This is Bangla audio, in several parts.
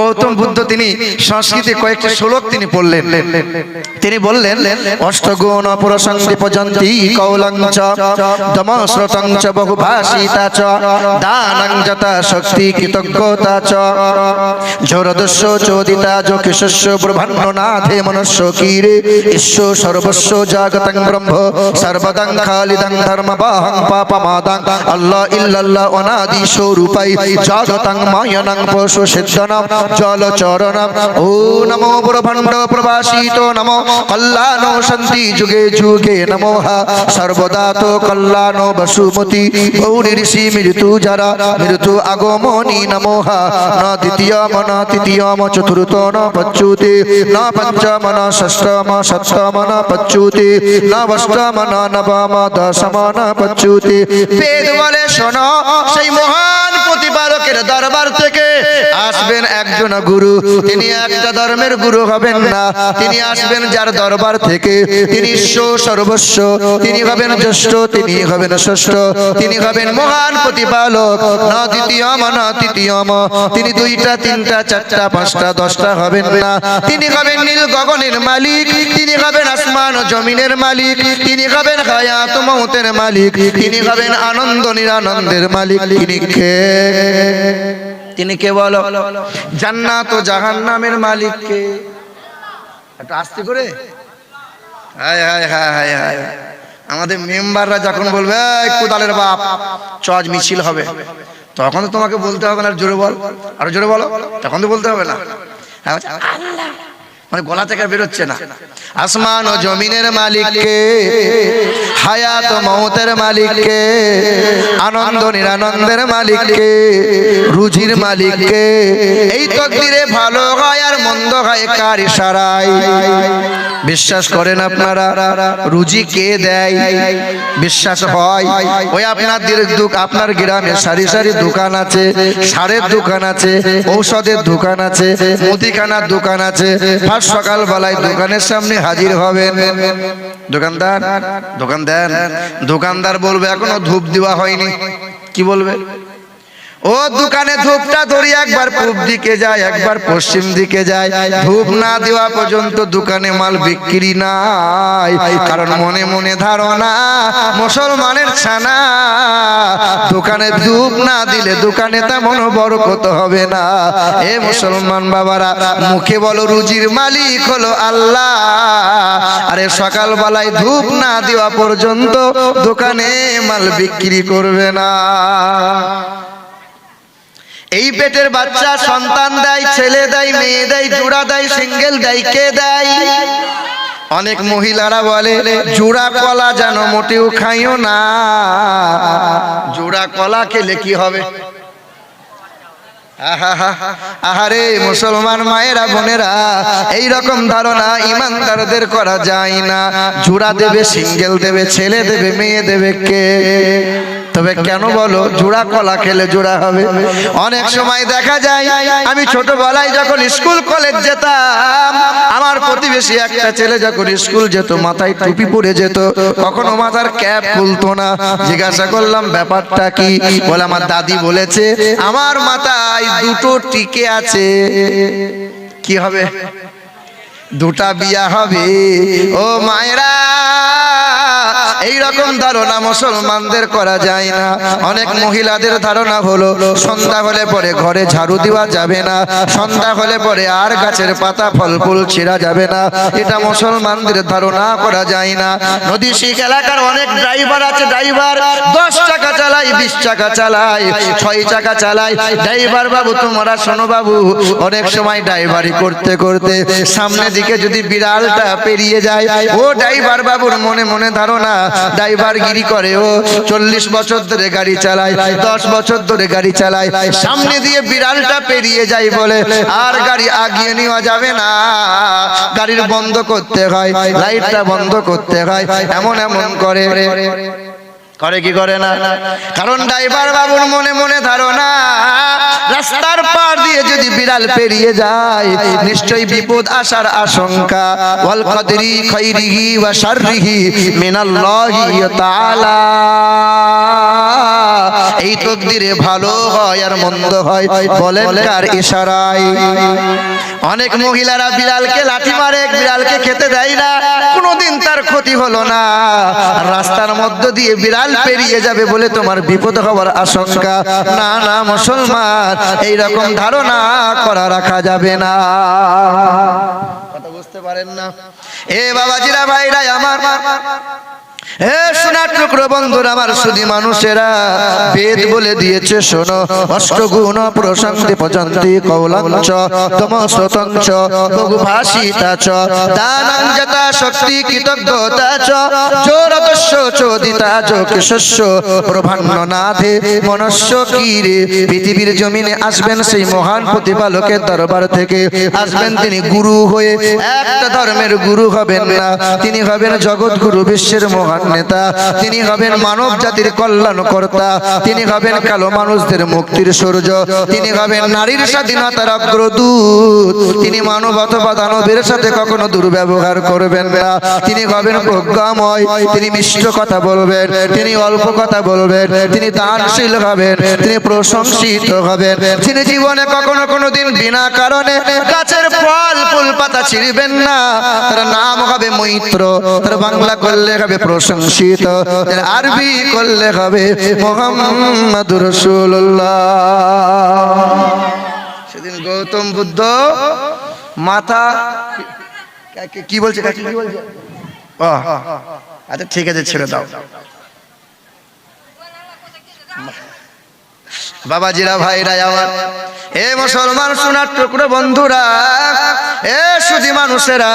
গৌতম বুদ্ধ তিনি সংস্কৃতে কয়েকটি শ্লোক তিনি পড়লেন। তিনি বললেন, অষ্টগুণ প্রসঙ্গে পজন্তি কৌলং চ দমশ্রতং চ বহুভাষিতা চ, দানং যথা শক্তি কৃতজ্ঞতা চ। ঝোরদস্য চোদিতা যো কিশস্য ব্রহ্মাণ্ড নাথে মনুষ্য কীরে ঈশ্বর সর্বস্ব জাগতং ব্রহ্ম, সর্বদং খালিদং ধর্মবাহং পাপমাদং, আল্লাহ ইল্লাল্লাহ অনাদি স্বরূপাই জাগতং মায়নং পশু সিদ্ধনম জল চরণম ও নমো ব্রহ্মাণ্ড প্রবাসিত নমো কল্যাণ শান্তি যুগে যুগে নমো হা সর্বদা তো কল্যাণ বসুমতি গৌরী ঋষি মৃত্যু যারা মৃত্যু আগমনি নমো হা ন দ্বিতীয়ম ন তৃতীয়ম চতুর্থ ন পচ্যুতি ন পঞ্চম ন ষষ্ঠম সপ্তম ন পচ্যুতি ন অষ্টম ন নবম দশম ন পচ্যুতি বেদ বলে শোনো সেই মহান প্রতিপালকের দরবার থেকে আসবেন একজন গুরু। তিনি একটা ধর্মের গুরু হবেন না। তিনি আসবেন যার দরবার থেকে। তিনি সর্বস্ব। তিনি হবেন জ্যেষ্ঠ। তিনি হবেন ষষ্ঠ তিনি হবেন মহান প্রতিপালক। ন দ্বিতীয়ম ন তৃতীয়ম তিনি দুইটা, তিনটা, চারটা, পাঁচটা, দশটা হবেন না। তিনি হবেন নীল গগনের মালিক। তিনি হবেন আসমান ও জমিনের মালিক। তিনি হবেন হায়াত মৌতের মালিক। তিনি হবেন আনন্দ নিরানন্দের মালিক। তিনি কে? তিনি কে বলো? জান্নাত ও জাহান্নামের মালিক কে একটা আস্তে করে। হায় হায় হায় হায় হায়। আমাদের মেম্বাররা যখন বলবে "এই কোদালের বাপ চজ মিছিল হবে। তখন তো তোমাকে বলতে হবে না জোরে বল। আর জোরে বলো। তখন তো বলতে হবে না। হ্যাঁ, আল্লাহ মানে গলা থেকে বেরোচ্ছে না। আসমান ও জমিনের মালিককে, হায়াত ও মৌতের মালিককে, আনন্দ নিরানন্দের মালিককে, রুজির মালিককে, এই তকদিরে ভালো হয় আর মন্দ হয় কার ইশারায়? বিশ্বাস করেন আপনারা, রুজি কে দেয়? বিশ্বাস হয়, ওই আপনার দু- আপনার গ্রামে সারি সারি দোকান আছে, সারের দোকান আছে, ঔষধের দোকান আছে, মুদিখানার দোকান আছে ফার্স্ট সকাল বেলায় দোকানের সামনে হাজির হবেন। দোকানদার দোকান দেন দোকানদার বলবে, এখনও ধূপ দেওয়া হয়নি। কি বলবে? ও দোকানে ধূপটা ধরি একবার পূব দিকে যায়, একবার পশ্চিম দিকে যায়। ধূপ না দেওয়া পর্যন্ত দোকানে মাল বিক্রি নাই। কারণ মনে মনে ধারণা, মুসলমানের ছানা। দোকানে ধূপ না দিলে দোকানে তেমন বরকত হবে না। এ মুসলমান বাবারা, মুখে বলো রুজির মালিক হলো আল্লাহ। আরে সকালবেলায় ধূপ না দেওয়া পর্যন্ত দোকানে মাল বিক্রি করবে না। এই পেটের বাচ্চা সন্তান দেয়, ছেলে দেয়, মেয়ে দেয়, জোড়া দেয়, সিঙ্গেল দেয়, কে দেয়? অনেক মহিলারা বলে, জোড়া কলা যেন মোটেও খাইও না। জোড়া কলা খেলে কি হবে? আহারে মুসলমান মায়েরা, বোনেরা এই রকম ধারণা ইমানদারদের করা যায় না। জোড়া দেবে, সিঙ্গেল দেবে, ছেলে দেবে, মেয়ে দেবে, কে? তবে কেন বলো জোড়া কলা খেলে জোড়া হবে। অনেক সময় দেখা যায় আমি ছোটবেলায় যখন স্কুল কলেজ যেতাম আমার প্রতিবেশী একটা ছেলে যখন স্কুল যেত মাথায় টুপি পরে যেত। কখনো মাথার ক্যাপ খুলতো না জিজ্ঞাসা করলাম ব্যাপারটা কি? বলে আমার দাদি বলেছে আমার মাথায় দুটো টিকে আছে। কি হবে। দুটা বিয়া হবে। ও মায়েরা এই রকম ধারণা মুসলমানদের করা যায় না। অনেক মহিলাদের ধারণা হলো, সন্ধ্যা হলে পরে ঘরে ঝাড়ু দেওয়া যাবে না, সন্ধ্যা হলে পরে আর গাছের পাতা, ফল, ফুল ছিঁড়া যাবে না। এটা মুসলমানদের ধারণা করা যায় না। নদী, শিখ এলাকার অনেক ড্রাইভার আছে, ড্রাইভার, দশ টাকা চালাই, বিশ টাকা চালাই, ছয় টাকা চালাই। ড্রাইভার বাবু, তোমরা শোনো বাবু, অনেক সময় ড্রাইভারি করতে করতে সামনে দিকে যদি বিড়ালটা পেরিয়ে যায়, ও ড্রাইভার বাবুর মনে মনে ধারণা ড্রাইভার গিরি করে, ও চল্লিশ বছর ধরে গাড়ি চালায়, দশ বছর ধরে গাড়ি চালায়, সামনে দিয়ে বিড়ালটা পেরিয়ে যায় বলে, আর গাড়ি আগিয়ে নেওয়া যাবে না। গাড়ির বন্ধ করতে হয়, লাইটটা বন্ধ করতে হয়, এমন এমন করে। করে কি করে না? কারণ ড্রাইভার বাবুর মনে মনে ধারণা রাস্তার পার দিয়ে যদি বিড়াল পেরিয়ে যায়, নিশ্চয়ই বিপদ আসার আশঙ্কা। ওয়াল কদরি খাইরিহি ওয়া শাররিহি মিনাল্লাহি তাআলা। এই তকদিরে ভালো হয় আর মন্দ হয়, বলেন কার ইশারায়। অনেক মহিলারা বিড়ালকে লাঠি মারে, বিড়ালকে খেতে দেয় না, কোনোদিন তার ক্ষতি হলো না। রাস্তার মধ্য দিয়ে বিড়াল পেরিয়ে যাবে বলে তোমার বিপদ হওয়ার আশঙ্কা। না না, মুসলমান এই রকম ধারণা করা রাখা যাবে না। কথা বুঝতে পারেন না। এ বাবাজিরা ভাইরা আমার মানুষেরা বলে দিয়েছে, শোনো পৃথিবীর জমিনে আসবেন সেই মহান প্রতিপালকের দরবার থেকে। আসবেন তিনি গুরু হয়ে, একটা ধর্মের গুরু হবেন না, তিনি হবেন জগৎ গুরু বিশ্বের মহান নেতা, তিনি হবেন মানব জাতির কল্যাণকর্তা, তিনি হবেন কালো মানুষদের মুক্তির সূর্য, তিনি হবেন নারীর স্বাধীনতার অগ্রদূত, তিনি মানব অথবা দানবের সাথে কখনো দুর্ব্যবহার করবেন না, তিনি হবেন প্রজ্ঞাময়, তিনি মিষ্ট কথা বলবেন, তিনি অল্প কথা বলবেন, তিনি দানশীল হবেন, তিনি প্রশংসিত হবেন, তিনি জীবনে কখনো কোনো দিন বিনা কারণে গাছের ফল পাতা ছিঁড়বেন না। তার নাম হবে মৈত্র। তার বাংলা করলে হবে প্রশংসিত। আরবি করলে হবে মোহাম্মদুর রাসূলুল্লাহ। সেদিন গৌতম বুদ্ধ মাথা কি বলছে? কি বলছে? আচ্ছা ঠিক আছে, ছেড়ে দাও। বাবাজিরা, ভাইরা, আমার। এ মুসলমান সোনার টুকরো বন্ধুরা, এ সুধী মানুষেরা,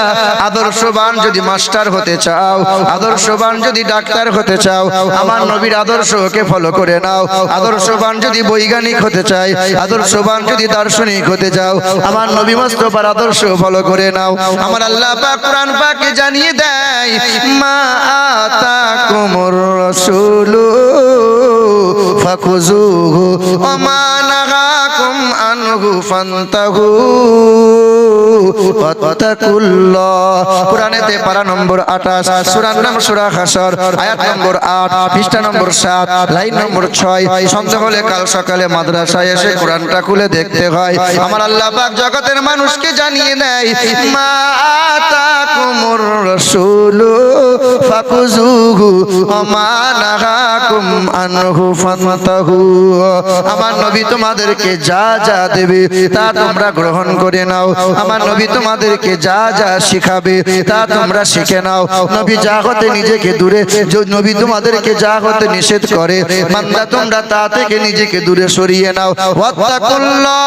আদর্শবান যদি মাস্টার হতে চাও, আদর্শবান যদি ডাক্তার হতে চাও, আমার নবীর আদর্শকে ফলো করে নাও। আদর্শবান যদি বৈজ্ঞানিক হতে চাই, আদর্শবান যদি দার্শনিক হতে চাও, আমার নবী মোস্তফার আদর্শ ফলো করে নাও। আমার আল্লাহ পাক কোরআন পাকে জানিয়ে দেয়, মা আতাকুমুর রাসূলু ফাকুজুহু ওমা নাহাকুম আনহু ফান্তাহু নম্বর 28 সূরার নাম সূরা হাসর আয়াত নম্বর 8 পৃষ্ঠা নম্বর 7 লাইন নম্বর 6 সন্দেহ হলে কাল সকালে এসে আমার জগতের মানুষকে জানিয়ে দেয় মা আতাকুমুর আমার নবী তোমাদেরকে যা যা দেবে তা তোমরা গ্রহণ করে নাও। আমার নবী তোমাদেরকে যা যা শিখাবে তা তোমরা শিখে নাও। নবী যা হতে নিজেকে দূরে নবী তোমাদেরকে যা হতে নিষেধ করে তোমরা তা থেকে নিজেকে দূরে সরিয়ে নাও। ওয়াত্তাকুল্লাহ।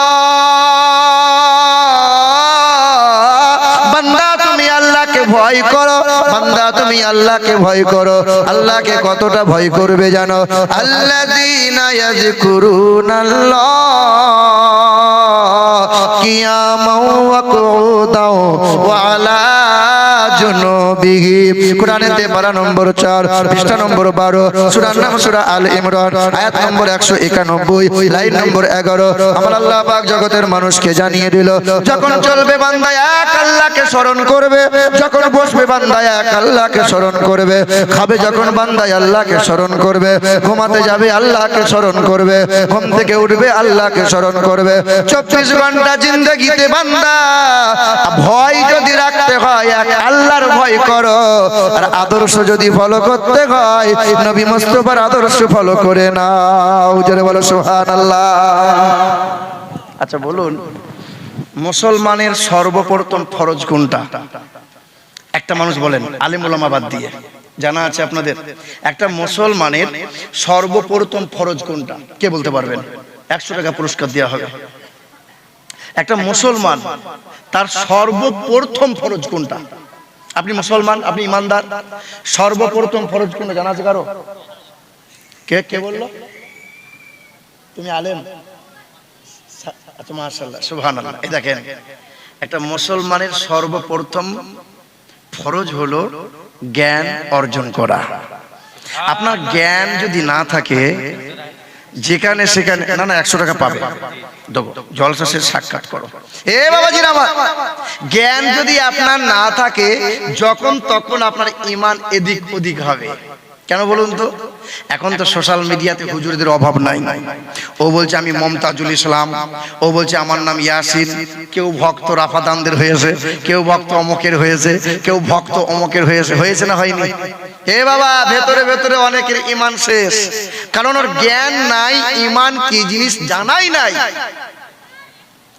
ভয় করো। বান্দা, তুমি আল্লাহকে ভয় করো। আল্লাহকে কতটা ভয় করবে জানো? আল্লাযীনা ইয়াযকুরুনাল্লাহ। কিয়ামাও ওয়া কুউদাও ওয়া আলা নম্বর 4 পৃষ্ঠা নম্বর 12 সূরার নাম সূরা আল নম্বর 191 লাইন নম্বর 11 আমার আল্লাহ পাক জগতের মানুষকে জানিয়ে দিল, যখন চলবে বান্দা এক আল্লাহকে স্মরণ করবে, যখন বসবে বান্দা এক আল্লাহকে স্মরণ করবে, খাবে যখন বান্দা আল্লাহকে স্মরণ করবে, ঘুমাতে যাবে আল্লাহকে স্মরণ করবে, ঘুম থেকে উঠবে আল্লাহকে স্মরণ করবে। চব্বিশ ঘণ্টা জিন্দগিতে বান্দা, ভয় যদি রাখতে হয়, এক আল্লাহর ভয় করো। আর আদর্শ যদি ফলো করতে হয়, নবী মুস্তফার আদর্শ ফলো করে নাও। জোরে বলো সুহান আল্লাহ আচ্ছা বলুন, মুসলমানের সর্বপ্রথম ফরজ কোনটা? একটা মানুষ বলেন আলিমুলামা বাদ দিয়ে। জানা আছে আপনাদের, একটা মুসলমানের সর্বপ্রথম ফরজ কোনটা? কে বলতে পারবেন? একশো টাকা পুরস্কার দেওয়া হবে। একটা মুসলমান, তার সর্বপ্রথম ফরজ কোনটা? আপনি মুসলমান, আপনি ইমানদার? সর্বপ্রথম ফরজ কোনটা? জানা আছে কারও? কে কে বলল? তুমি আলেম? আচ্ছা মাশাআল্লাহ, সুবহানাল্লাহ। এই দেখেন, একটা মুসলমানের সর্বপ্রথম ফরজ হলো জ্ঞান অর্জন করা। আপনার জ্ঞান যদি না থাকে, যেখানে সেখানে না না, একশো টাকা পাবে। দেখো, জলসা সাক্ষাৎ করো। এ বাবাজির আমার জ্ঞান যদি আপনার না থাকে, যখন তখন আপনার ইমান এদিক ওদিক হবে। কেন বলুন তো? এখন তো সোশ্যাল মিডিয়াতে হুজুরদের অভাব নাই। ও বলছে, আমি মমতাজুল ইসলাম। ও বলছে, আমার নাম ইয়াসিন। কেউ ভক্ত রাফাদানদের হয়েছে, কেউ ভক্ত অমকের হয়েছে, কেউ ভক্ত অমকের হয়েছে। হয়েছে না হয়নি? হে বাবা, ভেতরে ভেতরে অনেকের ইমান শেষ। কারণ ওর জ্ঞান নাই, ইমান কি জিনিস জানাই নাই।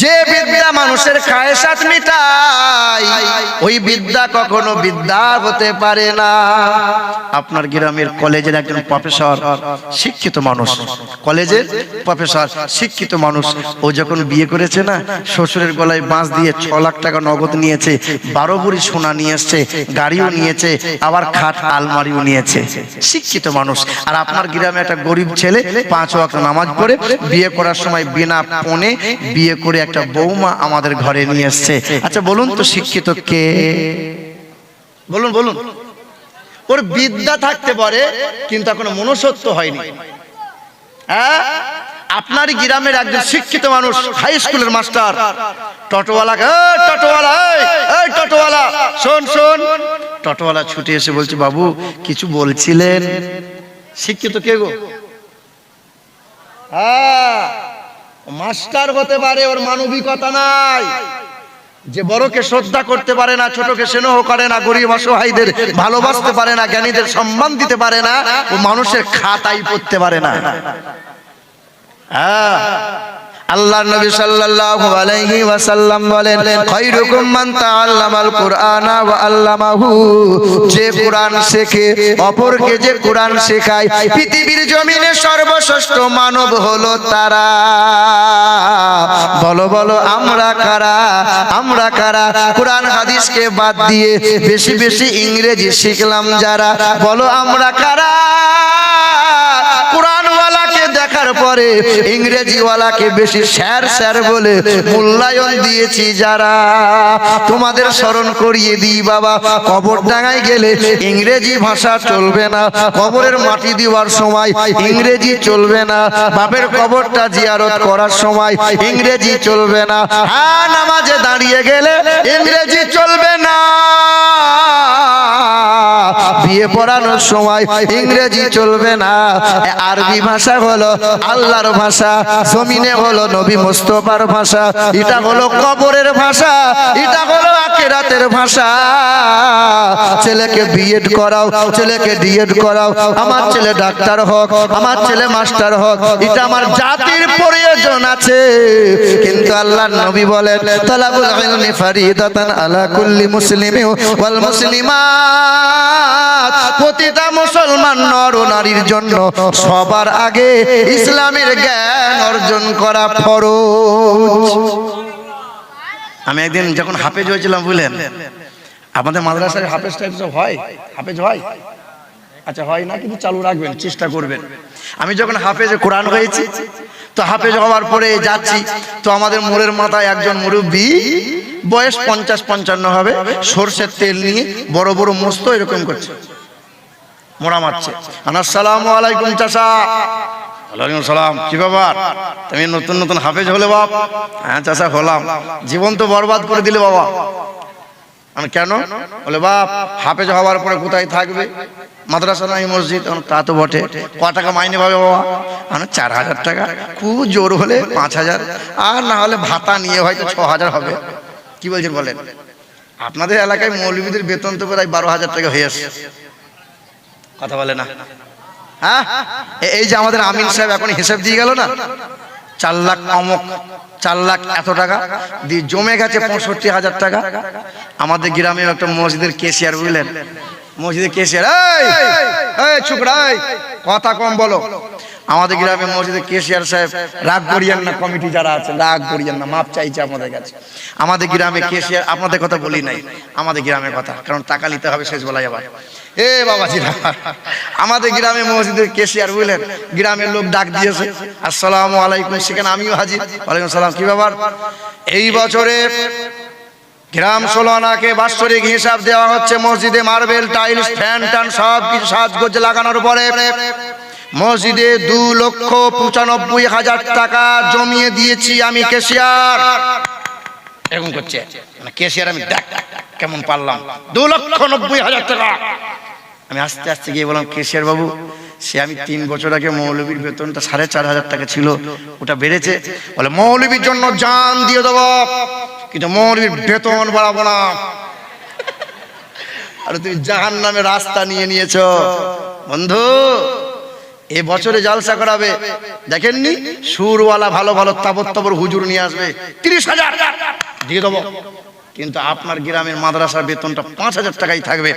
যে বিদ্যা মানুষের খায়সাত মিটায় ওই বিদ্যা কখনো বিদ্যা হতে পারে না। আপনার গ্রামের কলেজের একজন প্রফেসর, শিক্ষিত মানুষ। কলেজের প্রফেসর, শিক্ষিত মানুষ। ও যখন বিয়ে করেছে না, শ্বশুরের গলায় বাঁশ দিয়ে ছ লাখ টাকা নগদ নিয়েছে, বারো বুড়ি সোনা নিয়ে এসছে, গাড়িও নিয়েছে, আবার খাট আলমারিও নিয়েছে। শিক্ষিত মানুষ। আর আপনার গ্রামে একটা গরিব ছেলে পাঁচ ওয়াক্ত নামাজ পড়ে, বিয়ে করার সময় বিনা পণে বিয়ে করে একটা বৌমা আমাদের ঘরে নিয়ে এসছে। আচ্ছা বলুন তো শিক্ষিত কে? বলুন বলুন। ওর বিদ্যা থাকতে পারে, কিন্তু এখনও মনুষ্যত্ব হয়নি। হ্যাঁ? আপনার গ্রামের একজন শিক্ষিত মানুষ হাই স্কুলের মাস্টার টোটোওয়ালা টোটোওয়ালা এই টোটোওয়ালা শোন শোন। টোটোওয়ালা ছুটে এসে বলছে, বাবু, কিছু বলছিলেন? শিক্ষিত কে গো? হ্যাঁ। মাস্টার হতে পারে, ওর মানবিকতা নাই। যে বড়কে শ্রদ্ধা করতে পারে না, ছোটকে স্নেহ করে না, গরিব অসহায়দের ভালোবাসতে পারে না, জ্ঞানীদের সম্মান দিতে পারে না, ও মানুষের খাতাই পড়তে পারে না। হ্যাঁ। আল্লাহ নবী সাল্লাল্লাহু আলাইহি ওয়াসাল্লাম বলেন খায়রুকুম মান তাআল্লামাল কুরআনা ওয়া আল্লামাহু। যে কুরআন শেখে, অপরকে যে কুরআন শেখায়, পৃথিবীর জমিনে সর্বশ্রেষ্ঠ মানব হলো তারা। বলো বলো, আমরা কারা? আমরা কারা? কোরআন, হাদিসকে বাদ দিয়ে বেশি বেশি ইংরেজি শিখলাম যারা। বলো, আমরা কারা? দেখার পরে ইংরেজিওয়ালাকে বেশি স্যার স্যার বলে মূল্যায়ন দিয়েছি যারা। তোমাদের স্মরণ করিয়ে দিই বাবা, কবর ডাঙায় গেলে ইংরেজি ভাষা চলবে না। কবরের মাটি দেওয়ার সময় ইংরেজি চলবে না। বাপের কবরটা জিয়ারত করার সময় ইংরেজি চলবে না। হ্যাঁ নামাজে দাঁড়িয়ে গেলে ইংরেজি চলবে না। বিয়ে পড়ানোর সময় ইংরেজি চলবে না। আরবি ভাষা হলো আল্লাহর ভাষা, জমিনে হলো নবী মুস্তফার ভাষা, এটা হলো কবরের ভাষা, এটা হলো আকেরাতের ভাষা। ছেলেকে বিএড করাও, ছেলেকে ডিএড করাও, আমার ছেলে ডাক্তার হোক, আমার ছেলে মাস্টার হোক, এটা আমার জাতির প্রয়োজন আছে। কিন্তু আল্লাহ নবী বলেন, তালাবুল ইলমি ফারিদাতান আলা কুল্লি মুসলিমিন ওয়াল মুসলিমাত। প্রতিটা মুসলমান নর নারীর জন্য সবার আগে ইসলামের জ্ঞান অর্জন করা ফরজ। আমি একদিন যখন হাফেজ হয়েছিলাম, বুঝলেন? আমাদের মাদ্রাসায় হাফেজ টাইপ সব হয়? হাফেজ হয়? আচ্ছা হয় না, কিন্তু চালু রাখবেন, চেষ্টা করবেন। আমি যখন হাফেজ কোরআন হয়েছি তো হাফেজ হওয়ার পরে যাচ্ছি। তো আমাদের মোড়ের মাথায় একজন মুরব্বী, বয়স পঞ্চাশ পঞ্চান্ন হবে, সর্ষের তেল নিয়ে বড় বড় মস্ত এরকম করছে। মোড়া মারছে। আসসালামু আলাইকুম চাচা। ওয়ালাইকুম তুমি নতুন নতুন হাফেজ হলে বাপ? হ্যাঁ হলাম। জীবন তো বরবাদ করে দিলে বাবা। কেন? বলে, বাপ, হাফেজ হওয়ার পরে কোথায় থাকবে? মাদ্রাসা নাই মসজিদ তা তো বটে। ক টাকা মাইনে পাবে বাবা? আমি চার হাজার টাকা। খুব জোর হলে পাঁচ হাজার। আর না হলে ভাতা নিয়ে হয়তো ছ হাজার হবে। কি বলছেন বলেন? আপনাদের এলাকায় মৌলবীদের বেতন তো প্রায় বারো হাজার টাকা হয়ে আসছে কথা বলে না। হ্যাঁ? এই যে আমাদের আমিন সাহেব এখন হিসেব দিয়ে গেল না? চার লাখ অমক, চার লাখ এত টাকা। দিয়ে জমে গেছে পঁয়ষট্টি হাজার টাকা। আমাদের গ্রামে একটা মসজিদের কেশিয়ার বুঝলেন? মসজিদের কেশিয়ার এই কথা কম বলো। আমাদের গ্রামে মসজিদে কেশিয়ার সাহেব? রাগ করিয়েন না কমিটি যারা আছেন রাগ করিয়েন না মাপ চাইছে আমাদের কাছে। আমাদের গ্রামে কেশিয়ার আপনাদের কথা বলি নাই। আমাদের গ্রামের কথা কারণ টাকা নিতে হবে শেষ বেলায় আবার। এ বাবা। বাবাজিরা আমাদের গ্রামে মসজিদের কেশিয়ার বুঝলেন? গ্রামের লোক ডাক দিয়েছে আসসালামু আলাইকুম সেখানে আমিও হাজির। ওয়ালাইকুম সালাম কি ব্যাপার? এই বছরে গ্রাম সোলানাকে বাৎসরিক হিসাব দেওয়া হচ্ছে মসজিদে মার্বেল, টাইলস, ফ্যান ট্যান সব কিছু সাজগোজ লাগানোর পরে মসজিদে দু লক্ষ পঁচানব্বই হাজার টাকা জমিয়ে দিয়েছি আমি কেশিয়ার। এরকম করছে। মানে কেশিয়ার আমি দেখ কেমন পারলাম। দু লক্ষ নব্বই হাজার টাকা। আমি আস্তে আস্তে গিয়ে বললাম, কেশিয়ার বাবু, সে আমি তিন বছর আগে মৌলবীর বেতনটা সাড়ে চার হাজার টাকা ছিল, ওটা বেড়েছে। বলে মৌলবীর জন্য জান দিয়ে দেবো। কিন্তু মৌলবীর বেতন বাড়াবো না। আর তুমি জাহান নামে রাস্তা নিয়ে নিয়েছ। বন্ধু, এ বছরে জালসা করাবে। দেখেননি? সুরওয়ালা ভালো ভালো তাবর তাবর হুজুর নিয়ে আসবে। তিরিশ হাজার। দিয়ে দেবো। কিন্তু আপনার গ্রামের মাদ্রাসার বেতনটা পাঁচ হাজার টাকাই থাকবে।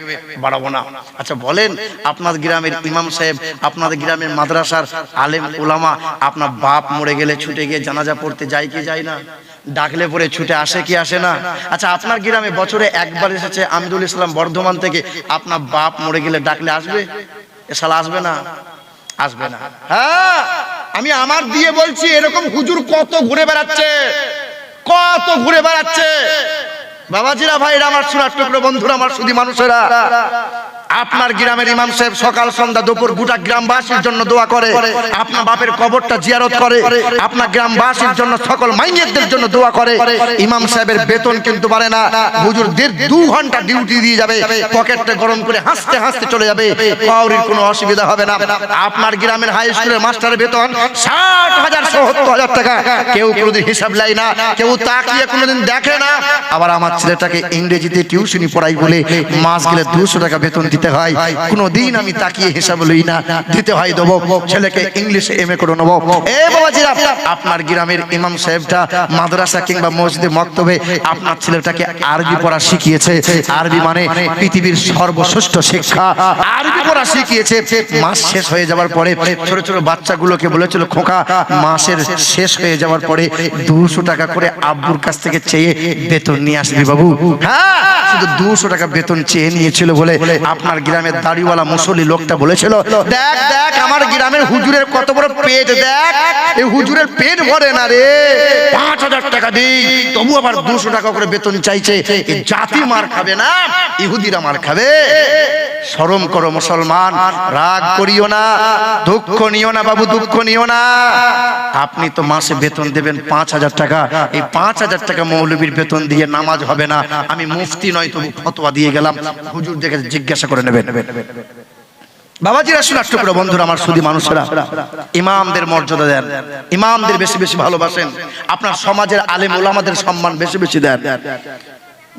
বাড়াবো না। আচ্ছা বলেন, আপনার গ্রামের ইমাম সাহেব আপনাদের গ্রামের মাদ্রাসার আলেম ওলামা আপনার বাপ মরে গেলে ছুটে গিয়ে জানাজা পড়তে যায় কি যায় না? ডাকলে পরে ছুটে আসে কি আসে না? আচ্ছা আপনার গ্রামে বছরে একবার এসেছে আমিদুল ইসলাম বর্ধমান থেকে, আপনার বাপ মরে গেলে ডাকলে আসবে? এ শালা আসবে না। আসবে না। হ্যাঁ আমি আমার দিয়ে বলছি, এরকম হুজুর কত ঘুরে বেড়াচ্ছে? কত ঘুরে বেড়াচ্ছে? বাবাজিরা ভাইরা আমার সুরাট টুকরো বন্ধুরা আমার শুধু মানুষেরা। আপনার গ্রামের ইমাম সাহেব সকাল, সন্ধ্যা, দুপুর গোটা গ্রামবাসীর জন্য দোয়া করে, আপনার বাপের কবরটা জিয়ারত করে, আপনার গ্রামবাসীর জন্য সকল মাইয়েরদের জন্য দোয়া করে। ইমাম সাহেবের বেতন কিন্তু পারে না। হুজুর দেড় দু ঘণ্টা ডিউটি দিয়ে যাবে, পকেটটা গরম করে হাসতে হাসতে চলে যাবে। কাউরির কোনো অসুবিধা হবে না। আপনার গ্রামের হাই স্কুলের মাস্টারের বেতন ষাট হাজার সত্তর হাজার টাকা। কেউ কোনোদিন হিসাব নেয় না, কেউ তাকিয়ে কোনোদিন দেখে না। আবার আমার ছেলেটাকে ইংরেজিতে টিউশনি পড়াই বলে মাস গেলে দুশো টাকা বেতন দিতে হয়। কোনোদিন আমি তাকিয়ে হিসাব লই না। দিতে হয় দেবো। ছেলেকে ইংলিশে এম এ করে নেব। এ বাবাজিরা আপনার গ্রামের ইমাম সাহেবটা মাদ্রাসা কিংবা মসজিদে মক্তবে আপনার ছেলেটাকে আরবি পড়া শিখিয়েছে। আরবি মানে পৃথিবীর সর্বশ্রেষ্ঠ শিক্ষা। আরবি পড়া শিখিয়েছে। মাস শেষ হয়ে যাওয়ার পরে ছোট ছোট বাচ্চাগুলোকে বলেছিল খোকা মাসের শেষ হয়ে যাওয়ার পরে দুশো টাকা করে আব্বুর কাছ থেকে চেয়ে বেতন নিয়ে আসবি বাবু। হ্যাঁ শুধু দুশো টাকা বেতন চেয়ে নিয়েছিল বলে আপনার গ্রামের দাড়িওয়ালা মুসলি লোকটা বলেছিল, দেখ দেখ, আমার গ্রামের হুজুরের কত বড় পেট, দেখ এই হুজুরের পেট ভরে না রে। পাঁচ হাজার টাকা দিই, তবু আবার দুশো টাকা করে বেতন চাইছে জাতি মার খাবে না, ইহুদিরা মার খাবে। শরম করো মুসলমান, রাগ করিও না, দুঃখ নিও না বাবু, দুঃখ নিও না। আপনি তো মাসে বেতন দেবেন পাঁচ হাজার টাকা, এই পাঁচ হাজার টাকা মৌলবীর বেতন দিয়ে নামাজ হবে না। আমি মুফতি নয়, তবু ফতোয়া দিয়ে গেলাম। হুজুর দেখে জিজ্ঞাসা করে নেবেন। বাবাজিরা শুনার টুকরো বন্ধুরা, আমার শুধু মানুষেরা। ইমামদের মর্যাদা দেন। ইমামদের বেশি বেশি ভালোবাসেন। আপনার সমাজের আলেম ওলামাদের সম্মান বেশি বেশি দেন।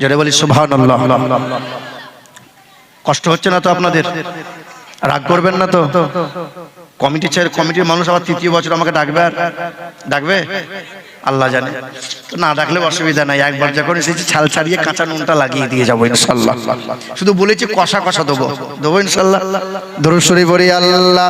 যেটা বলি, সুবহানাল্লাহ। কষ্ট হচ্ছে না তো আপনাদের? রাগ করবেন না তো? কমিটি ছেড়ে কমিটির মানুষ আবার তৃতীয় বছর আমাকে ডাকবে আর ডাকবে? আল্লাহ জানে। না ডাকলে অসুবিধা নাই। একবার যখন এসেছি, ছাল ছাড়িয়ে কাঁচা নুনটা লাগিয়ে দিয়ে যাব ইনশাল্লাহ। শুধু বলেছি কষা কষা দেবো। দেবো ইনশাল্লাহ। ধরুসরি বলি আল্লাহ